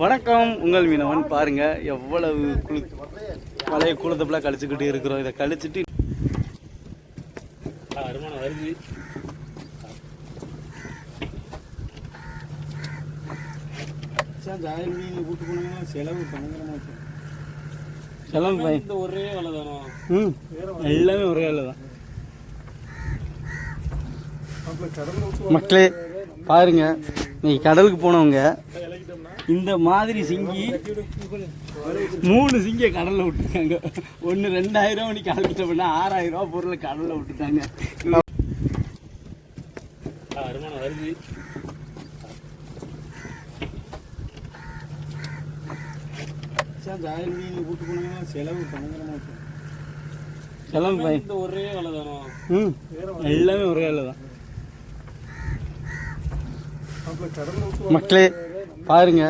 வணக்கம் உங்கள் மீனவன். பாருங்க எவ்வளவு குளு பழைய குளத்தப்பெல்லாம் கழிச்சுக்கிட்டு இருக்கிறோம். இதை கழிச்சிட்டு வருமானம் வருது செலவு செலவு பை இந்த ஒரே வேலை தானோ? ம் எல்லாமே ஒரே வேலை தான். மக்களே பாருங்க இன்னைக்கு கடலுக்கு போனவங்க இந்த மாதிரி சிங்கி மூணு சிங்கியை கடலில் விட்டுருக்காங்க ஒன்று ரெண்டாயிரம் மணிக்கு கலக்கிட்டோம்னா ஆறாயிரம் ரூபா பொருளை கடலில் விட்டுட்டாங்க. வருமானம் வருது. செலவு செலவு பை இந்த ஒரே வேலை தானோ? ம் எல்லாமே ஒரே வேலை தான் மக்களே பாருங்க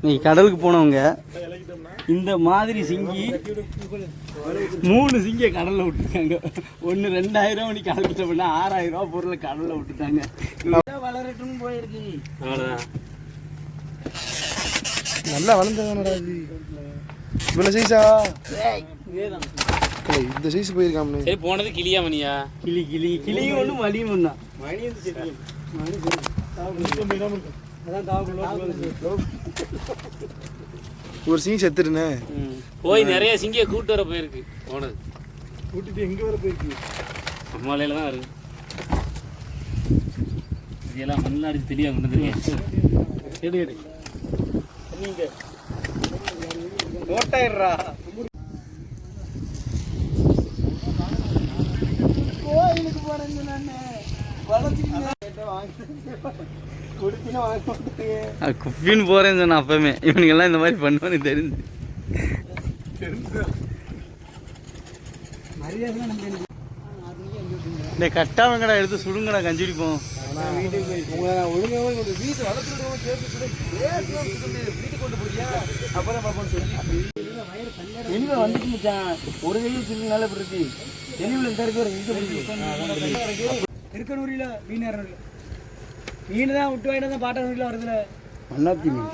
இன்னைக்கு கடலுக்கு போனவங்க இந்த மாதிரி சிங்கி மூணு சிங்கியை கடலில் விட்டுருக்காங்க. ஒன்று ரெண்டாயிரம் மணிக்கு கலக்கிட்டோம்னா ஆறாயிரம் ரூபா பொருளை கடலில் விட்டுட்டாங்க. வளரட்டும் போயிருக்கு. அவ்வளோதான் நல்லா வளர்ந்ததானடா இது. இவ்வளோ சைஸா இந்த சைஸ் போயிருக்காமனு சரி போனது கிளியா மணியா? கிளி கிளி கிளியும் ஒன்று மலியும் ஒன்றா ஒரு சீன் செத்துருனே போய் நிறைய சிங்கிய கூட்டு வர போயிருக்கு. போனது. கூட்டிட்டு எங்க வர போயிருக்கு? அம்மாலையில தான் இருக்கு இதெல்லாம் மண்ணில் அடிச்சு தெளிவாக கொண்டு வந்துருக்கேன் எடு எடு. நீங்க. ஓட்டாயிடுறா. கோயிலுக்கு போறேங்க குப்பின்னு போறேன்னு சொன்ன அப்பவுமே. இவனுங்கெல்லாம் இந்த மாதிரி பண்ணுவானு தெரிஞ்சு. இந்த கட்டாவங்கடா எடுத்து சுடுங்கடா கஞ்சி குடிப்போம் தெளிவா வந்துட்டு மச்சான் ஒரு கையில் சிறுனால இப்படி இருக்கு. தெளிவில் இந்த இருக்கு இங்க திருக்கனூரில் மீன் தான் விட்டு வாங்கிட்டு தான் பாட்டானூரில் வருதுல. அண்ணாத்தி மீன்.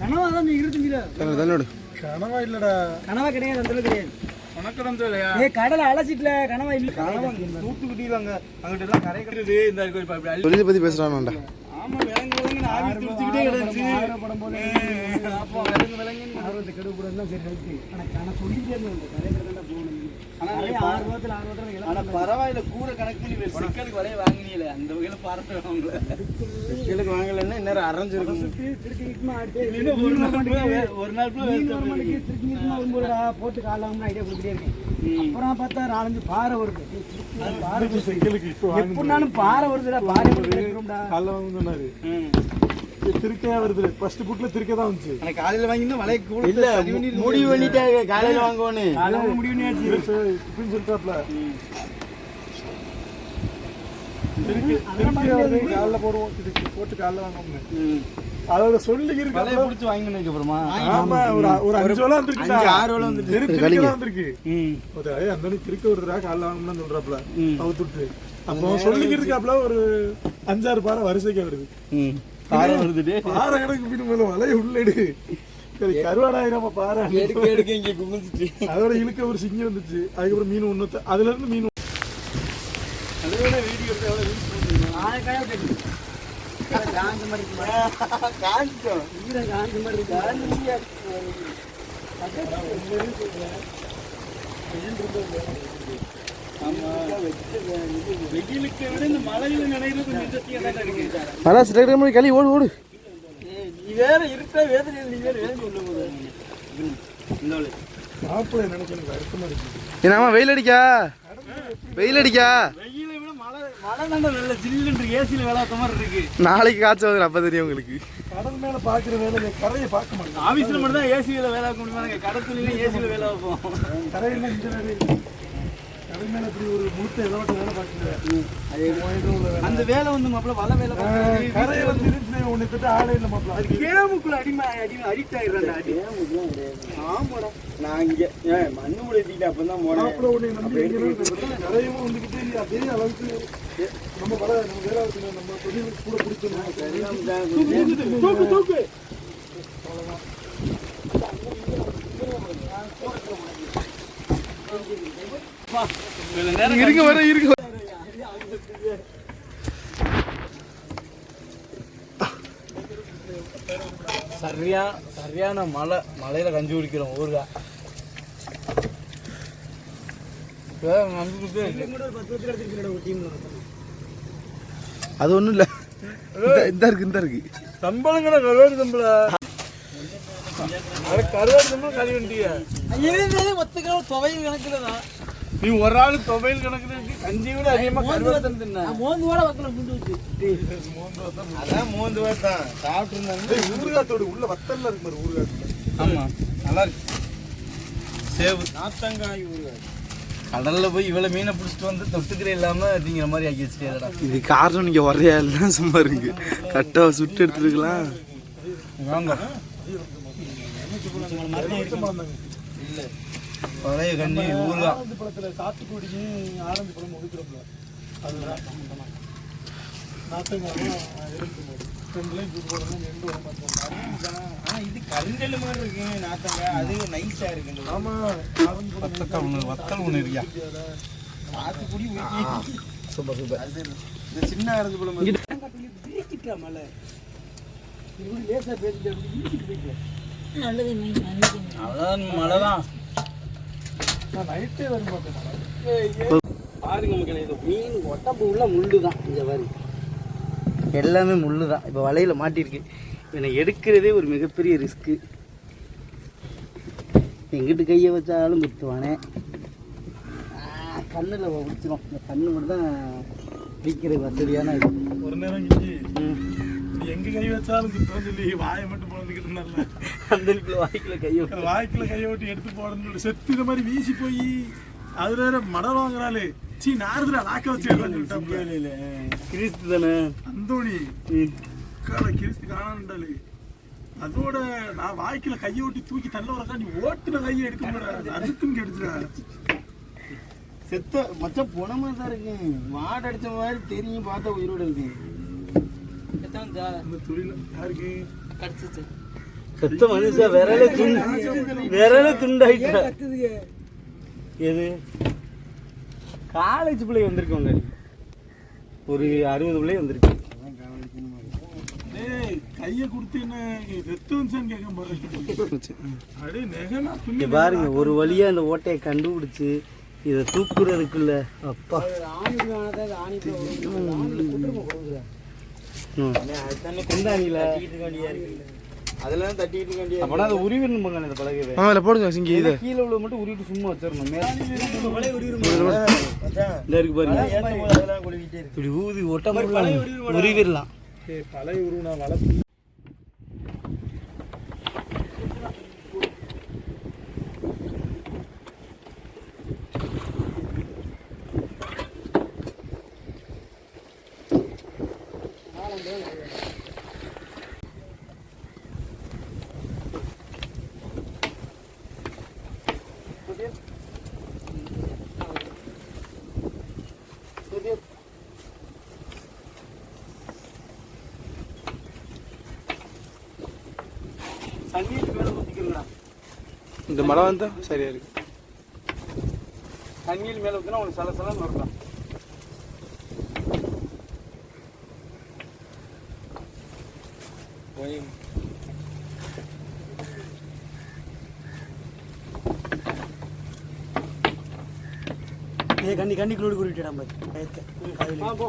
கனவா தான் இருபத்தஞ்சில தன்னோடு கனவா இல்லடா. கனவா கிடையாது அந்த கிடையாது. உனக்கு இல்லையா ஏ கடலை அலசிட்டுல கனவா இல்லை. தூத்துக்குடியில் அங்க அங்கிட்ட எல்லாம் கரை கட்டுறது இந்த பத்தி பேசுறானாண்டா ஆமா பரவாயில்ல கூட கணக்கு சிக்கலுக்கு வரைய வாங்கினீல அந்த வகையில பாராட்டு வாங்கல சிக்கலுக்கு வாங்கலன்னா இன்னும் அரைஞ்சிருக்கும் ஒரு நாள் போட்டு காலாமனு ஐடியா கொடுத்துட்டே இருக்கேன். அப்புறம் பார்த்தா நாலஞ்சு பாறை வருது. பாறை எப்படினாலும் வருதுடா பாறை வருதுடா காலைல வாங்க சொன்னாரு ம். திருக்கையா வருது ஃபர்ஸ்ட் புட்ல திருக்க தான் வந்துச்சு. ஆனா காலையில வாங்கினா மலை கூட இல்ல முடிவு பண்ணிட்டாங்க காலையில வாங்குவோன்னு. காலையில முடிவு பண்ணியாச்சு. இப்படின்னு சொல்லிட்டாப்ல. அதெல்லாம் காலைல போடுவோம். திருப்பி போட்டு காலைல வாங்கணும் அதோட சொல்லி இருக்கு மலையை பிடிச்சி வாங்கினதுக்கு அப்புறமா? ஆமா ஒரு ஒரு அஞ்சு வேலை வந்துருக்கு ஆறு வேலை வந்துருக்கு. திருக்க வந்திருக்கு. ம். ஒரு ஏய், அந்த அன்னைக்கு திருக்க வருதுடா காலைல வாங்கணும்னு சொல்றாப்ல ம். அவுத்துட்டு அப்போ சொல்லிக்கிறதுக்காப்ல ஒரு அஞ்சாறு பாறை வரிசைக்கு வருது. ம். பாறை வருதுடே. பாறை கணக்கு பின் மேல வலைய உள்ளடு. சரி கருவாடாயிரம் பாறை. எடுக்க எடுக்க இங்க குமிஞ்சிச்சு அதோட இழுக்க ஒரு சிங்கி வந்துச்சு. அதுக்கப்புறம் மீன் ஒண்ணு அதுல இருந்து மீன் அதோட வீடியோ எடுத்து எவ்வளவு ரீல்ஸ் போட்டுருங்க ஆறு காயா கட்டி காஞ்ச மாதிரி காஞ்சிட்டோம் ஈர காஞ்ச மாதிரி இருக்கு அதான் சில களி ஓடு ஓடு. ஏய், நீ வேற இருக்க வேதனை நீ வேற வேதனை உள்ள போது இன்னொரு மாப்பிள்ளை நினைச்சு வருத்தமா இருக்கு. என்னமா வெயில் அடிக்கா? வெயில் அடிக்கா? நாளைக்கு காய்ச்சல் வருது அப்ப தெரியும் உங்களுக்கு. கடல் மேல பாக்குற வேலை கரையை பார்க்க மாட்டேன். ஆஃபீஸில் மட்டும் தான் ஏசியில் வேலை வைக்க முடியுமா? நாங்கள் கடத்துலையும் ஏசியில் வேலை வைப்போம் கரையில அந்த வேலை வந்து மாப்பிள வலை வேலை கரையை வந்து இருந்துச்சு உன்னை திட்ட ஆளே இல்லை மாப்பிள. அது கேமுக்குள்ள அடிமை அடிமை அடிக்ட் ஆயிடுறாங்க கேமுக்குலாம் கிடையாது நான் இங்கே ஏன் மண்ணு உழைத்திட்டு அப்போ தான் போனேன். மாப்பிள உன்னை நம்பி நிறையவும் வந்துக்கிட்டு அதே அளவுக்கு நம்ம வர நம்ம வேலை நம்ம தொழில் கூட பிடிச்சிருந்தோம் சரியா தூக்கு தூக்கு அவ்வளோதான் இருங்க வர இருங்க. சரியா சரியான மலை மலையில கஞ்சி குடிக்கிறோம் ஊருகா. அது ஒண்ணும் இல்ல. இந்த- இந்த இருக்கு இந்த இருக்கு. சம்பளங்கிற கருவாடு சம்பளம். அது கருவாடு சம்பளம் கறி வண்டியா? இருந்தது மொத்த கிலோ துவையல் கணக்குல தான் நீ ஒரு ஆளு துவையல் கணக்குல இருக்கு. கஞ்சி விட அதிகமா கருவாடு தான் தின்ன. மோந்து கூட வைக்கல புண்டு வச்சு. அதான் மூந்து பேர் தான். சாப்பிட்டு இருந்தாங்க ஊறுகாத்தோடு உள்ள வத்தல்ல இருக்கு பாரு ஊறுகாத்துல ஆமா நல்லா இருக்கு. சேவு. நாத்தங்காய் ஊறுகாய். கடல்ல போய் இவ்வளவு மீனை பிடிச்சிட்டு வந்து தொட்டுக்கிற இல்லாம திங்கிற மாதிரி ஆக்கி வச்சுட்டேடா இது காரணம் நீங்க வரையா எல்லாம் சும்மா இருக்கு. கட்டா சுட்டு எடுத்துருக்கலாம். வாங்க. இல்ல. பழைய கஞ்சி ஊருகா பழத்துல சாத்துக்குடியும் ஆரஞ்சு பழம் ஒதுக்குறப்பல அதுதான் இது கருங்கல் மாதிரி இருக்கு நாத்தங்க அது நைஸா இருக்கு ஆமா. வத்தக்காய் ஒன்று வத்தல் ஒன்று இருக்கியா? சாத்துக்குடி சூப்பர் சூப்பர். இந்த சின்ன ஆரஞ்சு பழம் மலை. இப்படி லேசா பேசிட்டு. அவ்வளோதான் மழை தான் நான் நைட்டே வர மாட்டேன் பாருங்க மக்களே இது மீன் உடம்பு உள்ள முள்ளு தான் இந்த மாதிரி எல்லாமே முள்ளு தான் இப்போ வலையில் மாட்டிருக்கு. என்னை எடுக்கிறதே ஒரு மிகப்பெரிய ரிஸ்க்கு எங்கிட்டு கையை வச்சாலும் குத்துவானே. கண்ணில் பிடிச்சிரும் இந்த கண்ணு மட்டும் தான் பிடிக்கிறது வசதியான இது. ஒரு நேரம் எங்க கை வச்சாலும் குத்தம் சொல்லி வாயை மட்டும் அந்த வாய்க்குள்ள கையை வாய்க்குள்ள கையை விட்டு எடுத்து போடணும்னு சொல்லி செத்து இந்த மாதிரி வீசி போய் அது வேற மடம் வாங்குறாளே சீ நாரதுல லாக்க வச்சு கிறிஸ்து தானே அந்தோணி கிறிஸ்து காணாண்டாளே அதோட நான் வாய்க்குல கையை விட்டு தூக்கி தள்ள வரக்கா நீ ஓட்டுன கையை எடுக்க முடியாது அதுக்கும் கெடுச்சுடா செத்த மச்சான் போன மாதிரி தான் இருக்கு மாடு அடிச்ச மாதிரி தெரியும் பார்த்தா உயிரோட இருக்கு துணியில யாருக்கு செத்த மனுஷன் விரல துண்டு விரல துண்டாயிட்டா. எது? காலேஜ் பிள்ளை வந்திருக்கோங்க ஒரு அறுபது பிள்ளை வந்திருக்கு. பாருங்க ஒரு வழியா அந்த ஓட்டையை கண்டுபிடிச்சு இதை தூக்குறதுக்குள்ள அப்பா. ம். குந்தாணியில அதெல்லாம் தட்டிட்டு வேண்டிய அப்பனா அதை உருவிடணும் போங்க இந்த பழகவே ஆ இல்லை போடுங்க சிங்கி இது. கீழே உள்ள மட்டும் உருவிட்டு சும்மா வச்சிடணும். மேல இந்த இருக்கு பாருங்க. இருக்கு. இப்படி ஊதி ஒட்ட உருவிடலாம். டேய், பழைய உருவ நான் வளர்த்து இந்த மழை வந்தா சரியா இருக்கு. தண்ணீர் மேல ஊத்தினா உனக்கு சல சலன்னு வரலாம் ஏ கண்ணி கண்ணிக்குள்ளோடு போ.